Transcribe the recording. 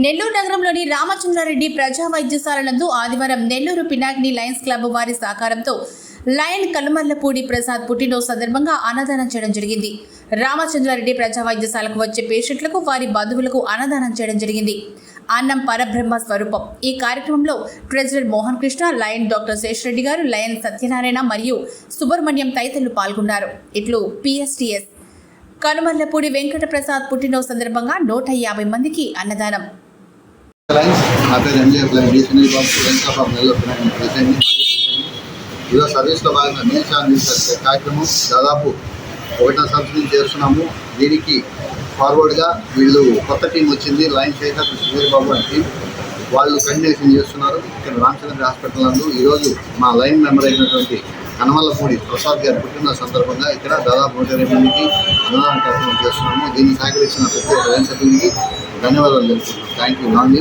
నెల్లూరు నగరంలోని రామచంద్రారెడ్డి ప్రజా వైద్యశాల నందు ఆదివారం నెల్లూరు పినాకిని లయన్స్ క్లబ్ వారి సహకారంతో లయన్ కలుమల్లపూడి ప్రసాద్ పుట్టినరోజు సందర్భంగా అన్నదానం చేయడం జరిగింది. రామచంద్రారెడ్డి ప్రజా వైద్యశాలకు వచ్చే పేషెంట్లకు వారి బంధువులకు అన్నదానం చేయడం జరిగింది. అన్నం పరబ్రహ్మ స్వరూపం. ఈ కార్యక్రమంలో president Mohan Krishna lion doctor Seshareddy గారు లయన్ సత్యనారాయణ మరియు సుబ్రహ్మణ్యం తదితరులు పాల్గొన్నారు. ఇట్లు పిఎస్టిఎస్ కనుమర్లపూడి వెంకట ప్రసాద్ పుట్టినరోజు సందర్భంగా నూట యాభై మందికి అన్నదానం బాబు ఈరోజు సర్వీస్లో భాగంగా మేల్ ఛానల్ కార్యక్రమం దాదాపు ఒకటో సంవత్సరం చేస్తున్నాము దీనికి ఫార్వర్డ్గా వీళ్ళు కొత్త టీం వచ్చింది లైన్ శేఖర్ సుధీర్బాబు బాబు టీం వాళ్ళు కంటిన్యూషన్ చేస్తున్నారు ఇక్కడ రామచంద్ర హాస్పిటల్ నందు ఈరోజు మా లైన్ మెంబర్ అయినటువంటి కనమల్లపూడి ప్రసాద్ గారి పుట్టిన సందర్భంగా ఇక్కడ దాదాపు నూట ఇరవై మందికి అన్నదాన కార్యక్రమం చేస్తున్నాము. దీన్ని సహకరించిన ప్రతి ఒక్క సభ్యునికి ధన్యవాదాలు తెలుపుతున్నాను థ్యాంక్ యూ నాన్